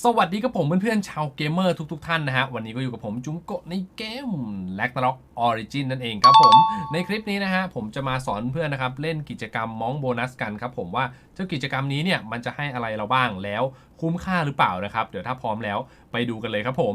สวัสดีกับผมเพื่อนๆชาวเกมเมอร์ทุกๆท่านนะฮะ วันนี้ก็อยู่กับผมจุงโกะในเกม l a g n a r o k Origin นั่นเองครับผม ในคลิปนี้นะฮะ ผมจะมาสอนเพื่อนนะครับ เล่นกิจกรรมมองโบนัสกันครับผมว่าเจ้ากิจกรรมนี้เนี่ย มันจะให้อะไรเราบ้างแล้วคุ้มค่าหรือเปล่านะครับ เดี๋ยวถ้าพร้อมแล้วไปดูกันเลยครับผม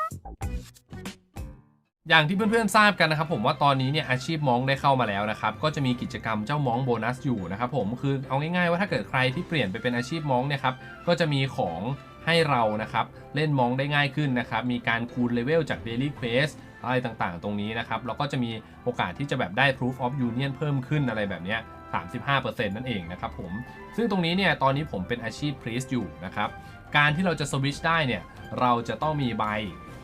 อย่างที่เพื่อนๆทราบกันนะครับผมว่าตอนนี้เนี่ยอาชีพมองได้เข้ามาแล้วนะครับก็จะมีกิจกรรมเจ้ามองโบนัสอยู่นะครับผมคือเอาง่ายๆว่าถ้าเกิดใครที่เปลี่ยนไปเป็นอาชีพมองเนี่ยครับก็จะมีของให้เรานะครับเล่นมองได้ง่ายขึ้นนะครับมีการคูณเลเวลจาก Daily Quest อะไรต่างๆ ตรงนี้นะครับแล้วก็จะมีโอกาสที่จะแบบได้ Proof of Union เพิ่มขึ้นอะไรแบบเนี้ย35%นั่นเองนะครับผมซึ่งตรงนี้เนี่ยตอนนี้ผมเป็นอาชีพ Priest อยู่นะครับการที่เราจะสวิตช์ได้เนี่ยเราจะต้องมีใบ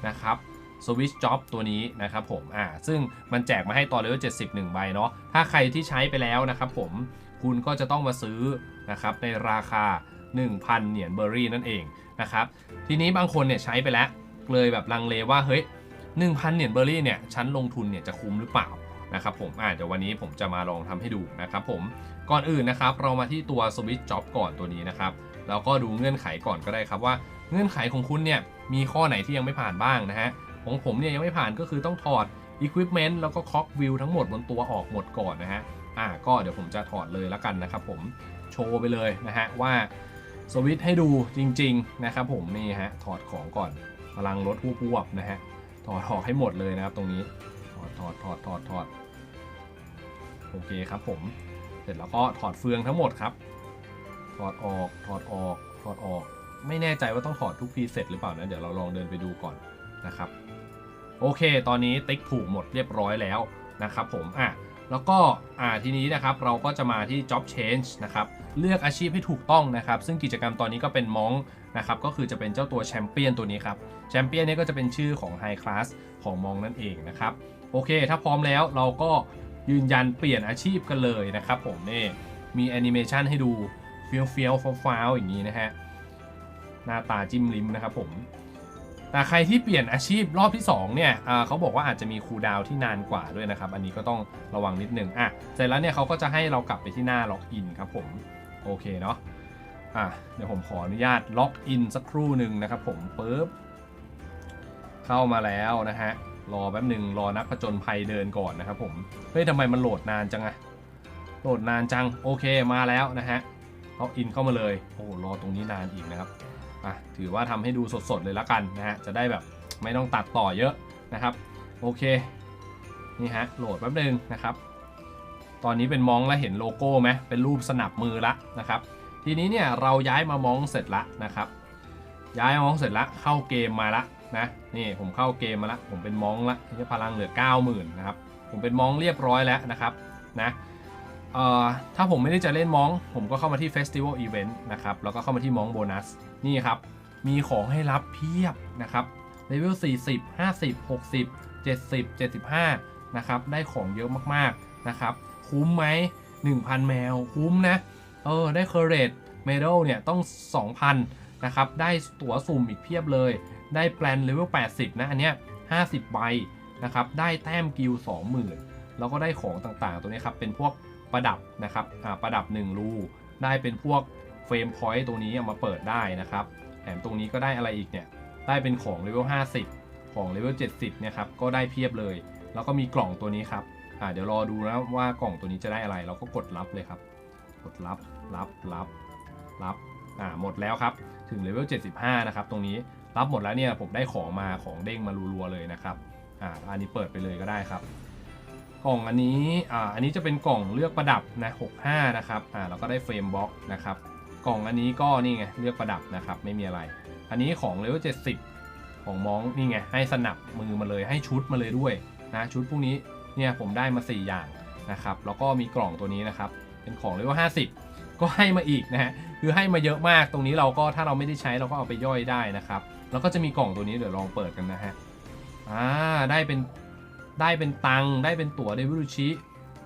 นะครับ Switch Job ตัวนี้นะครับผมอ่าซึ่งมันแจกมาให้ตอนเลเวล71ใบเนาะถ้าใครที่ใช้ไปแล้วนะครับผมคุณก็จะต้องมาซื้อนะครับในราคา 1,000 เหรียญเบอร์รี่นั่นเองนะครับทีนี้บางคนเนี่ยใช้ไปแล้วเลยแบบลังเลว่าเฮ้ย1,000 เหรียญเบอร์รี่เนี่ยฉันลงทุนเนี่ยจะคุ้มหรือเปล่านะครับผมอ่าเดี๋ยววันนี้ผมจะมาลองทำให้ดูนะครับผมก่อนอื่นนะครับเรามาที่ตัว Switch Job ก่อนตัวนี้นะครับแล้วก็ดูเงื่อนไขก่อนก็ได้ครับว่าเงื่อนไขของคุณเนี่ยมีข้อไหนที่ยังไม่ผ่านบ้างนะฮะ ของผมเนี่ยยังไม่ผ่านก็คือต้องถอด Equipment แล้วก็ Cock View ทั้งหมดบนตัวออกหมดก่อนนะฮะ อ่าก็เดี๋ยวผมจะถอดเลยแล้วกันนะครับผม โชว์ไปเลยนะฮะว่าสวิตให้ดูจริง ๆ นะครับผมนี่ฮะถอดของก่อนพลังรถพวบนะฮะถอดออกให้หมดเลยนะครับตรงนี้ถอดถอดถอดถอดถอดโอเคครับผม เสร็จแล้วก็ถอดเฟืองทั้งหมดครับ ถอดออกถอดออกถอดออก ไม่แน่ใจว่าต้องถอดทุกพีเสร็จหรือเปล่านะเดี๋ยวเราลองเดินไปดูก่อนนะครับ โอเค ตอนนี้ติ๊กถูกหมดเรียบร้อยแล้วนะครับผมอะแล้วก็อ่าทีนี้นะครับเราก็จะมาที่ job change นะครับเลือกอาชีพให้ถูกต้องนะครับ ซึ่งกิจกรรมตอนนี้ก็เป็นมองนะครับก็คือจะเป็นเจ้าตัวแชมเปี้ยนตัวนี้ครับแชมเปี้ยนนี้ก็จะเป็นชื่อของ High Class ของมองนั่นเองนะครับโอเค ถ้าพร้อมแล้วเราก็ยืนยันเปลี่ยนอาชีพกันเลยนะครับผมนี่มีแอนิเมชันให้ดูเฟี้ยวเฟี้ยวฟ้าวๆอย่างนี้นะฮะหน้าตาจิ้มลิ้มนะครับผม แต่ใครที่เปลี่ยนอาชีพรอบที่2เนี่ยเขาบอกว่าอาจจะมีคูลดาวที่นานกว่าด้วยนะครับ อันนี้ก็ต้องระวังนิดนึงอะเสร็จแล้วเนี่ยเขาก็จะให้เรากลับไปที่หน้าล็อกอินครับผม โอเคเนาะอะเดี๋ยวผมขออนุญาตล็อกอินสักครู่หนึ่งนะครับผมปึ๊บเข้ามาแล้วนะฮะ รอแป๊บหนึ่งรอนักผจญภัยเดินก่อนนะครับผม เฮ้ยทำไมมันโหลดนานจังอะโหลดนานจัง โอเคมาแล้วนะฮะล็อกอินเข้ามาเลย โอ้รอตรงนี้นานอีกนะครับ อะถือว่าทำให้ดูสดๆเลยละกันนะฮะจะได้แบบไม่ต้องตัดต่อเยอะนะครับ โอเคนี่ฮะโหลดแป๊บนึงนะครับ ตอนนี้เป็นมองแล้วเห็นโลโก้ไหมเป็นรูปสนับมือละนะครับ ทีนี้เนี่ยเราย้ายมามองเสร็จละนะครับ ย้ายมามองเสร็จละเข้าเกมมาละนะนี่ผมเข้าเกมมาละผมเป็นมองละนี่พลังเหลือ 90,000นะครับผมเป็นมองเรียบร้อยแล้วนะครับนะ ถ้าผมไม่ได้จะเล่นมอง ผมก็เข้ามาที่ Festival Event นะครับ แล้วก็เข้ามาที่มองโบนัส นี่ครับ มีของให้รับเพียบนะครับเลเวล40 50 60 70 75 นะครับ ได้ของเยอะมากๆนะครับ คุ้มไหม 1,000 แมว คุ้มนะ เออ ได้เคอร์เรตเมดัลเนี่ยต้อง 2,000 นะครับ ได้ตั๋วสุ่มอีกเพียบเลย ได้แปลนเลเวล80 นะ อันเนี้ย 50 ใบนะครับ ได้แต้มกิล20,000 แล้วก็ได้ของต่างๆ ตัวนี้ครับ เป็นพวก ประดับนะครับอ่าประดับ 1 รู ได้เป็นพวกเฟรมพอยต์ตรงนี้เอามาเปิดได้นะครับแถมตรงนี้ก็ได้อะไรอีกเนี่ย ได้เป็นของเลเวล50 ของเลเวล70เนี่ยครับก็ได้เพียบเลย แล้วก็มีกล่องตัวนี้ครับอ่าเดี๋ยวรอดูนะว่ากล่องตัวนี้จะได้อะไร เราก็กดรับเลยครับ กดรับรับรับรับอ่าหมดแล้วครับ ถึงเลเวล75 นะครับ ตรงนี้รับหมดแล้วเนี่ยผมได้ของมาของเด้งมารัวๆเลยนะครับอ่าอันนี้เปิดไปเลยก็ได้ครับ กล่องอันนี้อ่าอันนี้จะเป็นกล่องเลือกประดับนะ65 นะครับอ่าเราก็ได้เฟรมบล็อกนะครับ กล่องอันนี้ก็นี่ไงเลือกประดับนะครับไม่มีอะไร อันนี้ของเลเวล70 ของมองนี่ไงให้สนับมือมาเลยให้ชุดมาเลยด้วยนะชุดพวกนี้เนี่ยผมได้มา 4 อย่างนะครับแล้วก็มีกล่องตัวนี้นะครับเป็นของเลเวล50 ก็ให้มาอีกนะฮะคือให้มาเยอะมากตรงนี้เราก็ถ้าเราไม่ได้ใช้เราก็เอาไปย่อยได้นะครับแล้วก็จะมีกล่องตัวนี้เดี๋ยวลองเปิดกันนะฮะอ่าได้เป็น ได้เป็นตังได้เป็นตั๋วเดวิลูชิ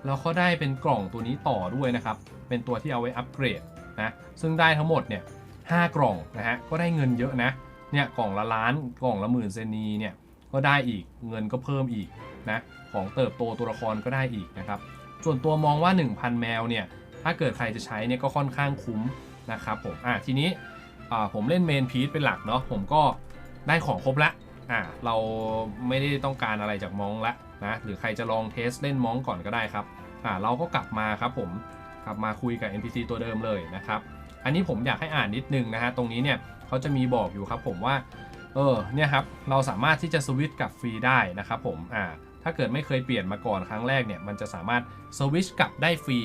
แล้วก็ได้เป็นกล่องตัวนี้ต่อด้วยนะครับ เป็นตัวที่เอาไว้อัปเกรดนะซึ่งได้ทั้งหมดเนี่ยห้ากล่องนะฮะก็ได้เงินเยอะนะเนี่ยกล่องละล้านกล่องละหมื่นเซนีเนี่ยก็ได้อีกเงินก็เพิ่มอีกนะของเติบโตตัวละครก็ได้อีกนะครับส่วนตัวมองว่า 1,000 แมวเนี่ยถ้าเกิดใครจะใช้เนี่ยก็ค่อนข้างคุ้มนะครับผมอะทีนี้อ่าผมเล่นเมนพีซเป็นหลักเนาะผมก็ได้ของครบละ อ่าเราไม่ได้ต้องการอะไรจากมองละนะหรือใครจะลองเทสเล่นมองก่อนก็ได้ครับอ่าเราก็กลับมาครับผมกลับมาคุยกับ NPC ตัวเดิมเลยนะครับอันนี้ผมอยากให้อ่านนิดนึงนะฮะตรงนี้เนี่ยเขาจะมีบอกอยู่ครับผมว่าเออเนี่ยครับเราสามารถที่จะสวิตช์กลับฟรีได้นะครับผมอ่าถ้าเกิดไม่เคยเปลี่ยนมาก่อนครั้งแรกเนี่ยมันจะสามารถสวิตช์กลับได้ฟรี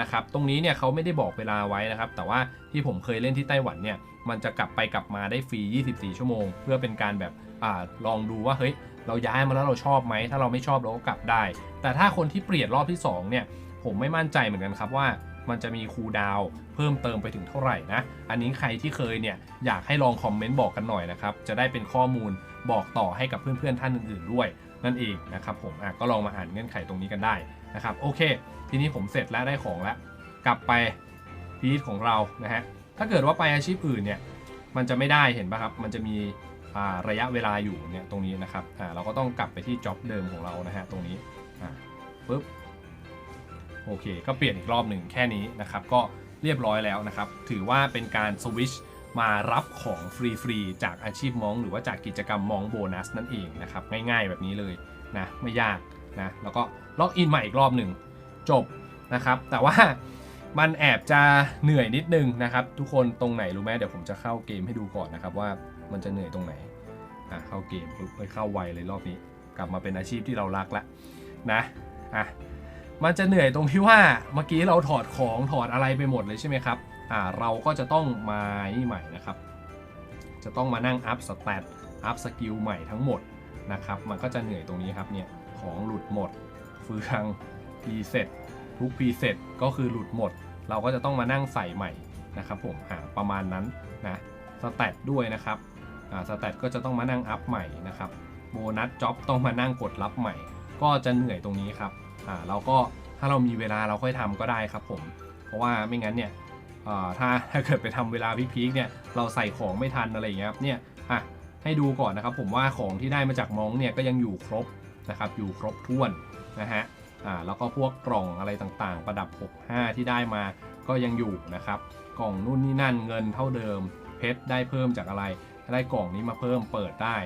นะครับตรงนี้เนี่ยเขาไม่ได้บอกเวลาไว้นะครับ แต่ว่าที่ผมเคยเล่นที่ไต้หวันเนี่ยมันจะกลับไปกลับมาได้ฟรี 24 ชั่วโมง เพื่อเป็นการแบบ อ่าลองดูว่าเฮ้ยเราย้ายมาแล้วเราชอบไหมถ้าเราไม่ชอบเราก็กลับได้ แต่ถ้าคนที่เปลี่ยนรอบที่2เนี่ยผมไม่มั่นใจเหมือนกันครับว่ามันจะมีคูลดาวเพิ่มเติมไปถึงเท่าไหร่นะ อันนี้ใครที่เคยเนี่ยอยากให้ลองคอมเมนต์บอกกันหน่อยนะครับ จะได้เป็นข้อมูลบอกต่อให้กับเพื่อนๆท่านอื่นๆด้วย นั่นเองนะครับผมอะก็ลองมาอ่านเงื่อนไขตรงนี้กันได้นะครับโอเค ทีนี้ผมเสร็จแล้วได้ของแล้ว กลับไปพีทของเรานะฮะถ้าเกิดว่าไปอาชีพอื่นเนี่ยมันจะไม่ได้เห็นปะครับ มันจะมี ระยะเวลาอยู่เนี่ยตรงนี้นะครับเราก็ต้องกลับไปที่จ็อบเดิมของเรานะฮะตรงนี้ปึ๊บโอเค ก็เปลี่ยนอีกรอบหนึ่งแค่นี้นะครับ ก็เรียบร้อยแล้วนะครับ ถือว่าเป็นการสวิชมารับของฟรีๆ จากอาชีพมองหรือว่าจากกิจกรรมมองโบนัสนั่นเองนะครับ ง่ายๆแบบนี้เลยนะไม่ยากนะแล้วก็ล็อกอินใหม่อีกรอบหนึ่งจบนะครับ แต่ว่ามันแอบจะเหนื่อยนิดนึงนะครับ ทุกคนตรงไหนรู้ไหมเดี๋ยวผมจะเข้าเกมให้ดูก่อนนะครับว่า มันจะเหนื่อยตรงไหนอะเข้าเกมปุ๊บเข้าไวเลยรอบนี้ กลับมาเป็นอาชีพที่เรารักแล้วนะอะมันจะเหนื่อยตรงที่ว่าเมื่อกี้เราถอดของถอดอะไรไปหมดเลยใช่ไหมครับอ่าเราก็จะต้องมานี่ใหม่นะครับ จะต้องมานั่งอัพสเตตอัพสกิลใหม่ทั้งหมดนะครับ มันก็จะเหนื่อยตรงนี้ครับเนี่ยของหลุดหมดเฟืองพีเซตทุกพีเซตก็คือหลุดหมด เราก็จะต้องมานั่งใส่ใหม่นะครับผมอ่าประมาณนั้นนะสเตตด้วยนะครับ สเตตก็จะต้องมานั่งอัพใหม่นะครับโบนัสจ็อบต้องมานั่งกดรับใหม่ ก็จะเหนื่อยตรงนี้ครับอ่าเราก็ถ้าเรามีเวลาเราค่อยทำก็ได้ครับผม เพราะว่าไม่งั้นเนี่ยอ่าถ้าถ้าเกิดไปทำเวลาพีคๆเนี่ยเราใส่ของไม่ทันอะไรอย่างเงี้ยเนี่ยอะให้ดูก่อนนะครับผมว่าของที่ได้มาจากมองเนี่ยก็ยังอยู่ครบนะครับอยู่ครบถ้วนนะฮะอ่าแล้วก็พวกกล่องอะไรต่างๆ ประดับ 65 ที่ได้มาก็ยังอยู่นะครับ กล่องนู่นนี่นั่นเงินเท่าเดิม เพชรได้เพิ่มจากอะไร ได้กล่องนี้มาเพิ่มเปิดได้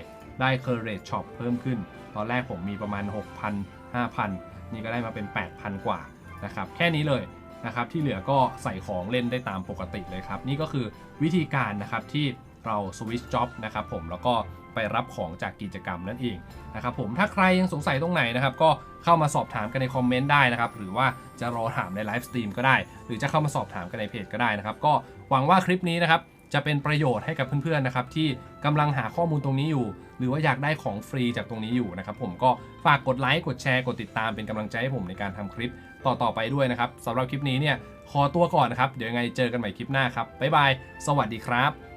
ได้เคอร์เรทช็อปเพิ่มขึ้น ตอนแรกผมมีประมาณ 6,000 5,000 นี่ก็ได้มาเป็น 8,000 กว่านะครับ แค่นี้เลยนะครับที่เหลือก็ใส่ของเล่นได้ตามปกติเลยครับ นี่ก็คือวิธีการนะครับที่เราสวิตช์จ็อบนะครับผมแล้วก็ไปรับของจากกิจกรรมนั่นเองนะครับผมถ้าใครยังสงสัยตรงไหนนะครับก็เข้ามาสอบถามกันในคอมเมนต์ได้นะครับหรือว่าจะรอถามในไลฟ์สตรีมก็ได้ หรือจะเข้ามาสอบถามกันในเพจก็ได้นะครับก็หวังว่าคลิปนี้นะครับ จะเป็นประโยชน์ให้กับเพื่อนๆนะครับที่กำลังหาข้อมูลตรงนี้อยู่ หรือว่าอยากได้ของฟรีจากตรงนี้อยู่นะครับผมก็ฝากกดไลค์กดแชร์กดติดตามเป็นกำลังใจให้ผมในการทำคลิปต่อๆไปด้วยนะครับสำหรับคลิปนี้เนี่ยขอตัวก่อนนะครับเดี๋ยวยังไงเจอกันใหม่คลิปหน้าครับบ๊ายบายสวัสดีครับ